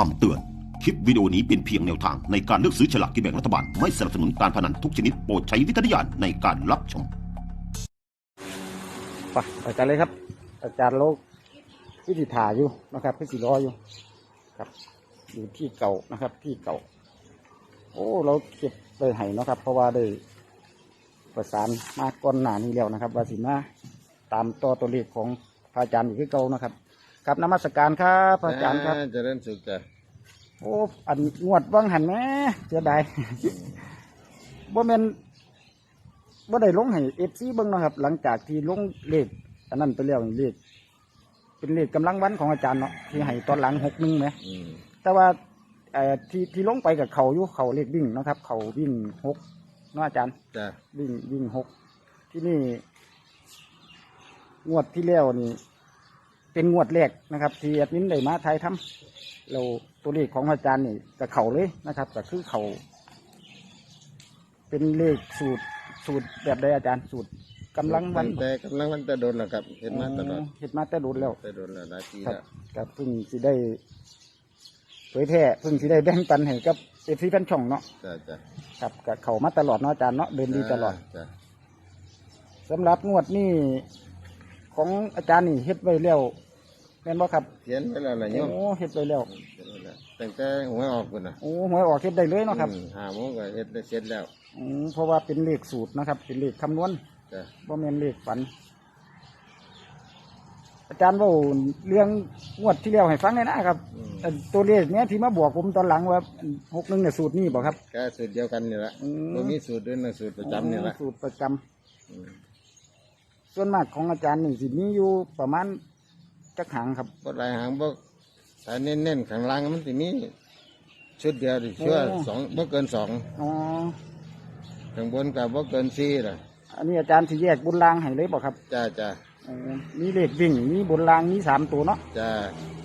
คำเตือน คลิปวิดีโอนี้เป็นเพียงแนวทางในการเลือกซื้อฉลากกินแบ่งรัฐบาล ไม่สนับสนุนการพนันทุกชนิดโปรดใช้วิจารณญาณในการรับชม ไปอาจารย์เลยครับ อาจารย์โลกพิธีถ่าอยู่นะครับพิธีรออยู่ ครับ อยู่ที่เก่านะครับ ที่เก่า โอ้เราเก็บได้ไห้เนาะครับ เพราะว่าได้ประสานมาก่อนหน้านี้แล้วนะครับ ว่าสิมาตามต่อตัวเลขของพระอาจารย์อยู่ที่เก่านะครับ ครับนมัสการครับพระอาจารย์ครับเจริญสุขจ้ะโอ้อันงวดว่างหันแหม่เสียดายบ่แม่นบ่ได้ลงให้เอฟซีเบิ่งเนาะครับ หลังจากที่ลงเลขอันนั้นไปแล้วนี่เลขเป็นเลขกำลังวันของอาจารย์เนาะที่ให้ตอนหลังหกหนึ่งไหมอืมแต่ว่าเอ่อที่ที่ลงไปกับเขาอยู่เขาเลขวิ่งเนาะครับ เขาวิ่งหกเนาะอาจารย์จ้ะวิ่งวิ่งหกที่นี่งวดที่แล้วนี่ เป็นงวดแรกนะครับที่แอดมินได้มาไทยทำเราตัวเลขของอาจารย์นี่กับเขาเลยนะครับก็คือเขาเป็นเลขสูตรสูตรแบบใดอาจารย์สูตรกำลังวันแต่กำลังวันแต่โดนแล้วครับเห็นมาตลอดเห็นมาแต่โดนแล้วแต่โดนแล้วหลายปีครับแล้วก็เพิ่งสิได้เผยแพร่เพิ่งสิได้แบ่งปันให้กับเอฟซีแฟนช่องเนาะจ้ะจ้ะครับกับเขามาตลอดเนาะอาจารย์เนาะเดินดีตลอด จ้ะสำหรับงวดนี้ ของอาจารย์นี่เฮ็ดไว้แล้วแม่นบ่ครับเขียนไว้แล้วล่ะโยมโอ้เฮ็ดไว้แล้วเขียนไว้แล้วตั้งแต่หวยออกคนน่ะโอ้หวยออกเฮ็ดได้เลยเนาะครับอืมห้าโมงก็เฮ็ดได้เสร็จแล้วอืมเพราะว่าเป็นเลขสูตรนะครับ เป็นเลขคำนวณจ้ะบ่แม่นเลขฝัน อาจารย์เว่าเรื่องงวดที่แล้วให้ฟังหน่อยนะครับอืมเอ่อตัวเลขเนี้ยที่มาบอกผมตอนหลังว่าหกหนึ่งเนี่ยสูตรนี่บอกครับ ก็สูตรเดียวกันนี่แหละอืม บ่มีสูตรด้วยนะสูตรประจำนี่แหละสูตรประจำ อืม ส่วนมากของอาจารย์นี่สิมีอยู่ประมาณจักหางครับบ่หลายหางบ่ถ้าเน้นๆข้างล่างมันสิมีชุดเดียวดิชั่วโอ้ สองบ่เกินสองอ๋อข้างบนก็บ่เกินสี่ล่ะอันนี้อาจารย์ที่แยกบุญรางให้เลยบอกครับจ้าจ้าอ๋อมีเลขวิ่งมีบุญรางมีสามตัวเนาะ จ้า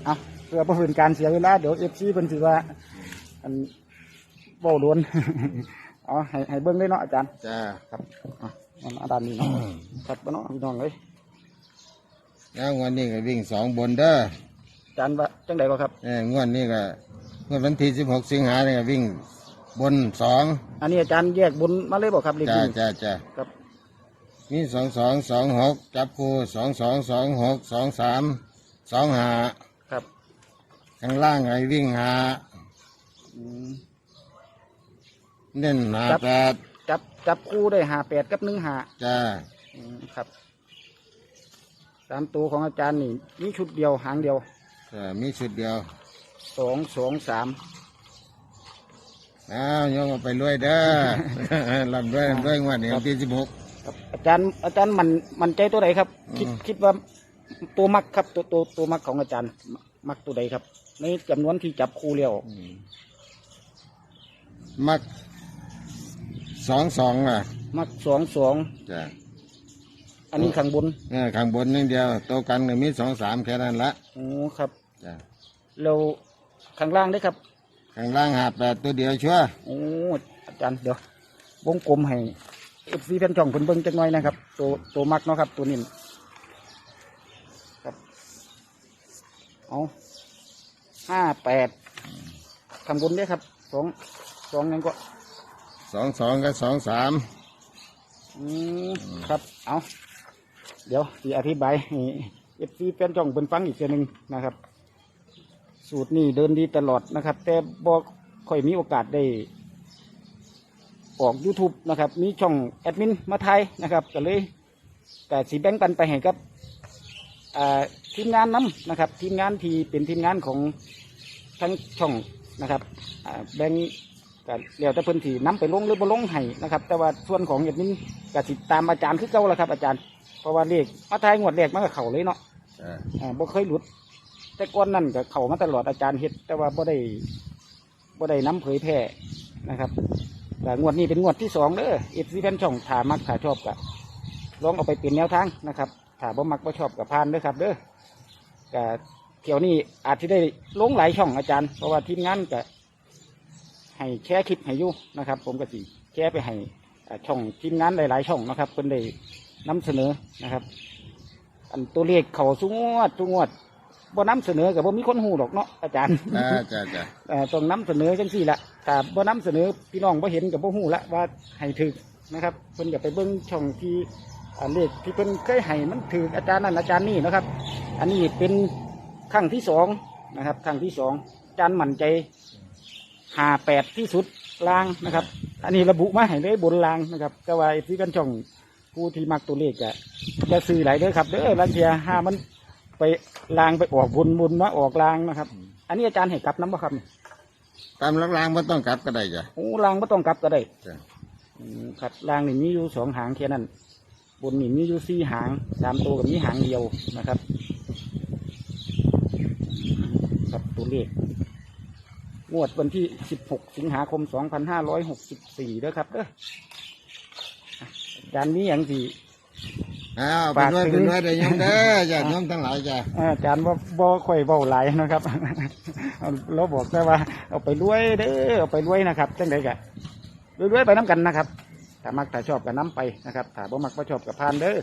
เอาเพื่อประพื้นการเสียเวลา เดี๋ยวเอฟซีเพิ่นสิว่า อันเบ้าโดน อ๋อให้ให้เบิ้งเลยเนาะอาจารย์ จ้าครับ อะเอาอาจารย์นี่เนาะครับบ่เนาะพี่น้องเลยแล้วงวดนี้ก็วิ่งสองบนเด้ออาจารย์ว่าจังใดก็ครับเอองวดนี้ก็งวดวันที่สิบหกสิงหาเนี่ยวิ่งบนสองอันนี้อาจารย์แยกบุญมาเลยบอกครับเลขจ้าวิ่งจ้าจ้าครับมีสองสองสองหกจับคู่สองสองสองหกสองสามสองหาครับข้างล่างไอ้วิ่งหาอืมเน้นหาครับแปด จับจับคู่ได้หาแปดกับหนึ่งหาจ้าอืมครับสามตัวของอาจารย์นี่มีชุดเดียวหางเดียวจ้ามีชุดเดียวสองสองสามอ้าวโยมเอาไปรวยเด้อ ลำด้วยลำด้วยงวดนี้วันที่สิบหก ครับอาจารย์อาจารย์มันมันใจตัวใดครับ คิดอืม คิดว่าตัวมักครับตัวตัวตัวมักของอาจารย์มักตัวใดครับในจำนวนที่จับคู่เลี้ยวมัก สองสองอะมักสองสองจ้าอันนี้ข้างบนเออข้างบนอย่างเดียวโตวกันก็มีสองสามแค่นั้นละโอ้ครับจ้าแล้วข้างล่างได้ครับข้างล่างหาแปดตัวเดียวชัวร์โอ้อาจารย์เดี๋ยววงกลมให้เอฟซีแฟนช่องเพิ่นเบิ่งจังหน่อยนะครับตัวตัวมักเนาะครับ ตัวนี้ครับเอาห้าแปดข้างบนเนี่ยครับสองสองนั่นก็ สองสองกับสองสามอืมครับ เอาเดี๋ยวที่อธิบายให้เอฟซีแฟนช่องเพิ่นฟังอีกทีนึงนะครับ สูตรนี้เดินดีตลอดนะครับ แต่บ่ค่อยมีโอกาสได้ ออก YouTube นะครับ มีช่องแอดมินมาไทยนะครับก็เลยแต่สีแบ่งปันไปให้กับทีมงานน้ำนะครับ ทีมงานที่เป็นทีมงานของทั้งช่องนะครับแบ่ง ก็เดี๋ยวแต่เพิ่นที่นํไปลงหรือบ่ลงให้นะครับ แต่ว่าส่วนของแอดมินก็สิตามอาจารย์คือเก่าแหละครับอาจารย์เพราะว่าเลขมาไทยงวดแรกมันก็เข้าเลยเนาะจ้าอ่าบ่เคยหลุด แต่ก่อนนั่นก็เข้ามาตลอดอาจารย์เฮ็ดแต่ว่าบ่ได้บ่ได้น้ำเผยแพร่นะครับแต่งวดนี้เป็นงวดที่สองเด้อเอฟซีแฟนช่องถามักถาชอบก็ลองเอาไปเป็นแนวทางนะครับถ้าบ่มักบ่ชอบกับพานเด้อครับ เด้อก็เที่ยวนี้อาจจะได้ลงหลายช่องอาจารย์ เพราะว่าทีมงานก็ ให้แชร์คลิปให้อยู่นะครับ ผมก็สิแชร์ไปให้อ่าช่องทีมงานหลาย ๆ ช่องนะครับเพิ่นได้นำเสนอนะครับ อันตัวเลขเขาสุงวดสุงวดบ่นำเสนอกับบ่มีคนหูดอกเนาะอาจารย์จ้าจ้าจ้าเอ่อต้องนำเสนอจังซี่ละถ้าบ่นำเสนอพี่น้องบ่เห็นกับบ่ฮู้ละว่าให้ถึกนะครับเพิ่นอย่าไปเบิ่งช่องที่อ่าเลขที่เพิ่นเคยให้มันถึกอาจารย์นั่นอาจารย์นี่นะครับ อันนี้เป็นครั้งที่สองนะครับครั้งที่สองอาจารย์มั่นใจ หาแปดที่สุดลางนะครับ อันนี้ระบุมาให้เลยบนลางนะครับก็ว่าไอ้ที่กันช่องผู้ที่มักตัวเลขจะจะซื้อหลายเด้อครับเด้อลางเทียห้ามันไปลางไปออกบนบนมาออกลางนะครับ อันนี้อาจารย์ให้กลับน้ำบ่ครับนี่ตามลักลางไม่ต้องกลับก็ได้จ้ะโอ้ลางไม่ต้องกลับก็ได้จ้ะอืมครับลางนี่มีอยู่สองหางแค่นั้น บนนี่มีอยู่สี่หางสามตัวกับมีหางเดียวนะครับ ครับตัวเลข งวดวันที่สิบหกสิงหาคมสองพันห้าร้อยหกสิบสี่เด้อครับเด้ออะอาจารย์นี้อย่างสี่อ้าวไปด้วยฝากไปถึงด้วยเด้อยมเด้อจ้ะยมทั้งหลายจ้ะอาจารย์ว่าบ่ค่อยเบาหลายนะครับ เอาเราบอกแต่ว่า เอาไปรวยเด้อเอาไปรวยนะครับจังไดกะรวยๆไปน้ำกันนะครับถ้ามักถ้าชอบก็น้ำไปนะครับถ้าบ่มักบ่ชอบก็ผ่านเด้อ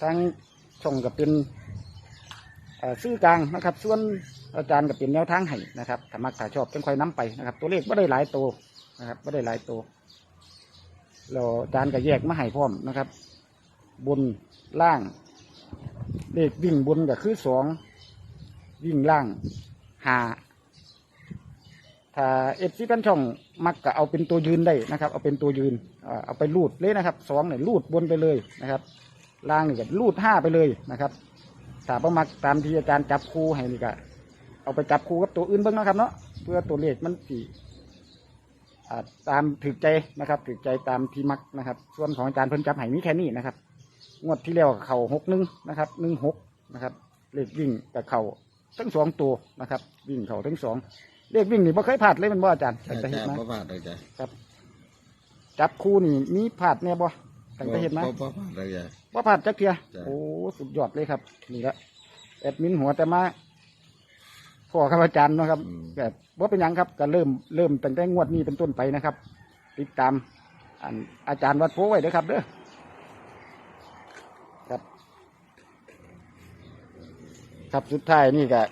ทางช่องก็เป็นเอ่อซื้อกลางนะครับ ส่วน อาจารย์ก็เป็นแนวทางให้นะครับถ้ามักถ้าชอบจังค่อยน้ำไปนะครับ ตัวเลขไม่ได้หลายตัวนะครับไม่ได้หลายตัวแล้วอาจารย์ก็แยกมาให้พร้อมนะครับ บนล่าง เลขวิ่งบนก็คือสองวิ่งล่างหาถ้าเอฟซีกันช่องมักก็เอาเป็นตัวยืนได้นะครับ เอาเป็นตัวยืนเอาไปรูดเลยนะครับสองเนี่ยรูดบนไปเลยนะครับล่างนี่ก็รูดห้าไปเลยนะครับถ้าประมักตามที่อาจารย์จับคู่ให้นี่ก็ เอาไปจับคู่กับตัวอื่นเบ้างนะครับเนาะเพื่อตัวเลขมันสีอ่าตามถือใจนะครับถือใจตามที่มักนะครับ ส่วนของอาจารย์เพิ่นจับให้มีแค่นี้นะครับ งวดที่แล้วเข่าหกหนึ่งนะครับหนึ่งหกนะครับ เลขวิ่งกับเข่าทั้งสองตัวนะครับ วิ่งเข่าทั้งสองเลขวิ่งนี่บ่เคยพลาดเลยแมันบ่อาจารย์จ้ะตั้งแต่เห็จ้ะนมาบ่พลาดเลยจ้ะครับ จับคู่นี่มีพลาดแน่บ่ตั้งแต่เห็นมาบ่บ่พลาดเลยจ้ะว่าพลาดจักเทียจ้ะโอ้สุดยอดเลยครับ นี่ละแอดมินหัวแต่มาพ่ อครับอาจารย์เนาะครับแบบว่าเป็นหยังครับก็เริ่มเริ่มตั้งแต่งวดนี้เป็นต้นไปนะครับ ติดตามอันอาจารย์วัดโพไว้เด้อครับเด้อครับ ครับสุดท้ายนี่ก็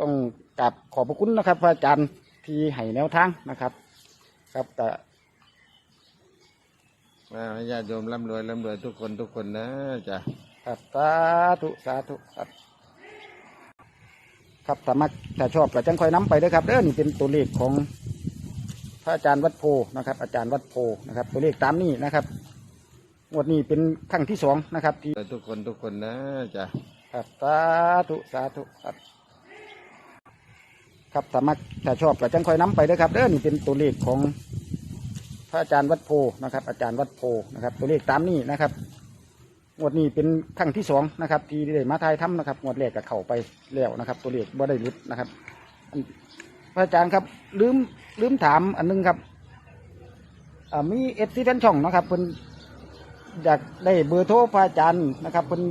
ต้องกราบขอบพระคุณนะครับพระอาจารย์ที่ให้แนวทางนะครับ ครับแต่มาให้ญาติโยมร่ำรวยร่ำรวยทุกคนทุกคนนะจ้ะ ครับสาธุสาธุครับ ครับถ้ามักถ้าชอบก็จังคอยน้ำไปเด้อครับเด้อนี่เป็นตัวเลขของพระอาจารย์วัดโพนะครับ อาจารย์วัดโพนะครับ ตัวเลขตามนี้นะครับงวดนี้เป็นครั้งที่สองนะครับที่ทุกคนทุกคนนะจ้ะครับสาธุสาธุครับ ครับถ้ามักถ้าชอบก็จังคอยน้ำไปเด้อครับเด้อนี่เป็นตัวเลขของพระอาจารย์วัดโพนะครับ อาจารย์วัดโพนะครับ ตัวเลขตามนี้นะครับ งวดนี้เป็นครั้งที่สองนะครับ ที่ได้มาทายถ้ำนะครับงวดแรกก็เข้าไปแล้วนะครับ ตัวเลขบ่ได้หลุดนะครับอันพระอาจารย์ครับ ลืมลืมถามอันนึงครับอ่ามีเอฟซีแฟนช่องนะครับเพิ่นอยากได้เบอร์โทรพระอาจารย์นะครับเพิ่น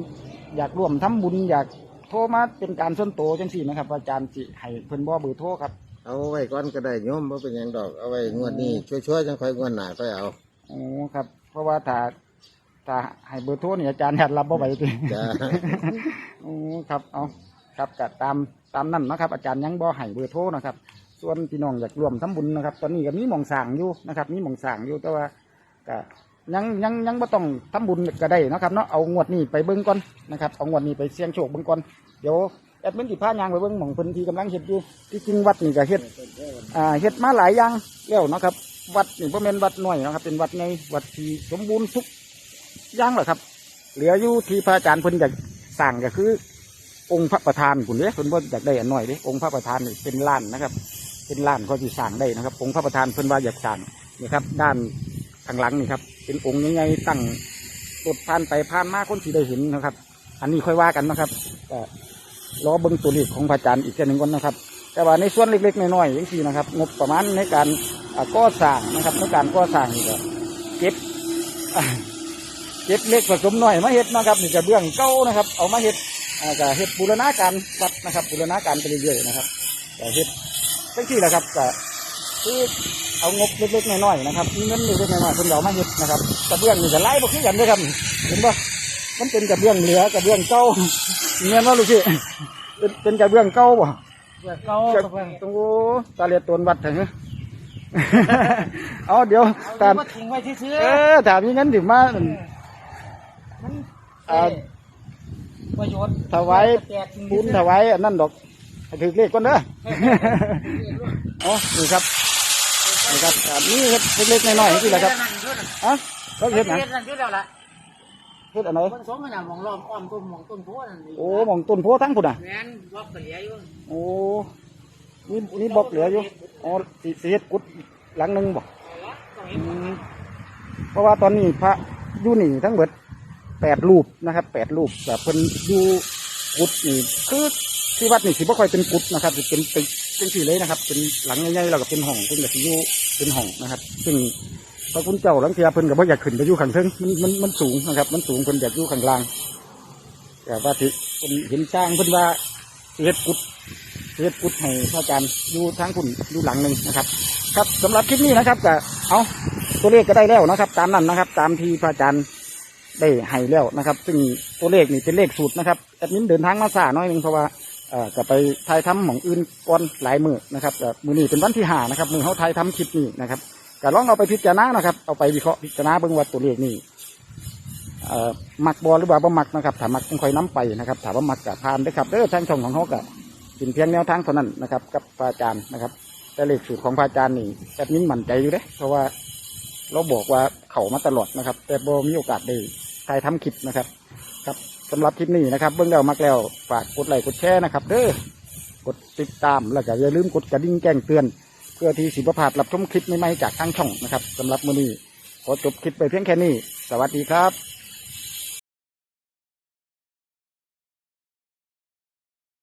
อยากร่วมทำบุญอยากโทรมาเป็นการส่วนตัวจังสี่นะครับอาจารย์สิให้เพิ่นบ่เบอร์โทรครับเอาไว้ก่อนก็ได้โยมบ่เป็นหยังดอกเอาไว้งวดนี้ช่วยๆจังค่อยงวดหน้าค่อยเอาโอ้ครับ เพราะว่าถ้า ถ้าให้เบอร์โทรนี่อาจารย์อยากรับบ่ไหวติจ้ะโอ้ครับเอาครับก็ตามตามนั่นนะครับ อาจารย์ยังบ่ให้เบอร์โทรนะครับ ส่วนพี่น้องอยากร่วมทำบุญนะครับ ตอนนี้ก็มีหมองสร้างอยู่นะครับ มีหมองสร้างอยู่แต่ว่าก็ยังยังยังบ่ต้องทำบุญก็ได้นะครับเนาะเอางวดนี้ไปเบิ่งก่อนนะครับเอางวดนี้ไปเสี่ยงโชคเบิ่งก่อนเดี๋ยวแอดมินสิพายางไปเบิ่งหม่องเพิ่นที่กำลังเฮ็ดอยู่ที่จริงวัดนี่ก็เฮ็ดอ่าเฮ็ดมาหลายอย่างแล้วเนาะครับ วัดนี่บ่แม่นวัดน้อยเนาะครับ เป็นวัดในวัดที่สมบูรณ์ทุกอ ย่างหละครับ เหลืออยู่ที่พระอาจารย์เพิ่นอยากสร้างก็คือ องค์พระประธานคุณเด้เพิ่นบ่อยากได้อันน้อยเด้องค์พระประธานนี่เป็นล้านนะครับ เป็นล้านเขาสิสร้างได้นะครับ องค์พระประธานเพิ่นว่าอยากสร้างนี่ครับ ด้านข้างหลังนี่ครับ เป็นองค์ใหญ่ๆตั้งตดผ่านไปผ่านมาคนสิได้เห็นนะครับ อันนี้ค่อยว่ากันนะครับก็รอเบิ่งตัวเลขของพระอาจารย์อีกแค่หนึ่งก่อนนะครับ แต่ว่าในส่วนเล็กๆน้อยๆอย่างที่นะครับ งบประมาณในการก่อสร้างนะครับในการก่อสร้างนี่ก็เก็บ เก็บเล็กผสมน้อยมาเฮ็ดนะครับนี่จะเบื้องเก่านะครับ เอามาเฮ็ดอ่าก็เฮ็ดบูรณาการวัดนะครับบูรณาการไปเรื่อยๆนะครับก็เฮ็ดทั้งที่แหละครับก็คือเอางบเล็กๆน้อยๆนะครับมีเงินเล็กๆน้อยๆเพิ่นเอามาเฮ็ดนะครับกระเบื้องนี่จะไล่บ่คือกันเด้อครับเห็นบ่มันเป็นกระเบื้องเหลือกระเบื้องเก่าเงี้ยว่าลูกพี่เป็นเป็นกระเบื้องเก่าบ่เบื่อเก่าจะก็เพิ่งโอ้ตาเลียตวนวัดเถอะเอาเดี๋ยวเอาตามมาทิ้งไว้ซื่อเออถามอย่างนั้นถึงมาๆ มันอ่าประโยชน์ถวายแจกทิ้งบุญถวายอันนั้นดอกให้ถือเลขก่อนเด้อ อ๋อนี่ครับนี่ครับอ่านี่เฮ็ดเล็กๆน้อยๆนี่แหละครับอะก็เฮ็ดหยังเฮ็ดนั่นอยู่แล้วล่ะเฮ็ดอันไหนเพิ่นสองกันน่ะหมองล้อมอ้อมต้นหมองต้นโพนั่นนี่โอ้หมองต้นโพทั้งพุ่นอะ แม่นบอกก็เหลืออยู่โอ้นี่นี่บอกเหลืออยู่อ๋อสิสิเฮ็ดกุดหลังหนึงบ่ต้องอืเห็นมเพราะว่าตอนนี้พระอยู่นี่ทั้งหมด แปดรูปนะครับแปดรูปแบบเพิ่นอยู่กุดนี่คือที่วัดนี่สิบ่ค่อยเป็นกุดนะครับสิเป็นเป็นเป็นสี่เลยนะครับ เป็นหลังใหญ่ๆแล้วก็เป็นห้องเพิ่นก็สิอยู่เป็นห้องนะครับ ซึ่งพระคุณเจ้าหลังเทียเพิ่นก็บ่อยากขึ้นไปอยู่ข้างเทิงมันมันมันสูงนะครับ มันสูงเพิ่นอยากอยู่ข้างล่างแต่ว่าที่เพิ่นเห็นสร้างเพิ่นว่าเฮ็ดกุดเฮ็ดกุดให้พระอาจารย์อยู่ทางคุณอยู่หลังหนึ่งนะครับ ครับสำหรับคลิปนี้นะครับก็เอาตัวเลขก็ได้แล้วนะครับ ตามนั้นนะครับ ตามที่พระอาจารย์ ได้ให้แล้วนะครับ ซึ่งตัวเลขนี่เป็นเลขสูตรนะครับแอดมินเดินทางมาสาหน่อยหนึงเพราะว่าเอ่อก็ไปถ่ายทำหมองอื่นก่อนหลายมือนะครับแต่มือนี้เป็นวันที่หานะครับมือเขาถ่ายทำคลิปนี้นะครับก็ลองเอาไปพิจารณานะครับ เอาไปวิเคราะห์พิจารณาเบิ่งว่าตัวเลขนี่เอ่อมักบอหรือว่าบ่มักนะครับถ้ามักต้องคอยน้ไปนะครับถ้าว่ามักกับพานด้วยครับเด้อทางช่องของเขาก็เป็นเพียงแนวทางเท่านั้นนะครับ กับพระอาจารย์นะครับ แต่เลขสูตรของพระอาจารย์นี่แอดมินมั่นใจอยู่เด้เพราะว่าเราบอกว่าเขามาตลอดนะครับ แต่บ่มีโอกาสได้ ถ่ายทำคลิปนะครับ ครับสำหรับคลิปนี้นะครับ เบื้องแล้วมักแล้วฝากกดไลค์กดแชร์นะครับเด้อกดติดตามแล้วก็อย่าลืมกดกระดิ่งแจ้งเตือน เพื่อที่สิบพาดรับชมคลิปใหม่ๆจากทางช่องนะครับสำหรับมื้อนี้ขอจบคลิปไปเพียงแค่นี้ สวัสดีครับ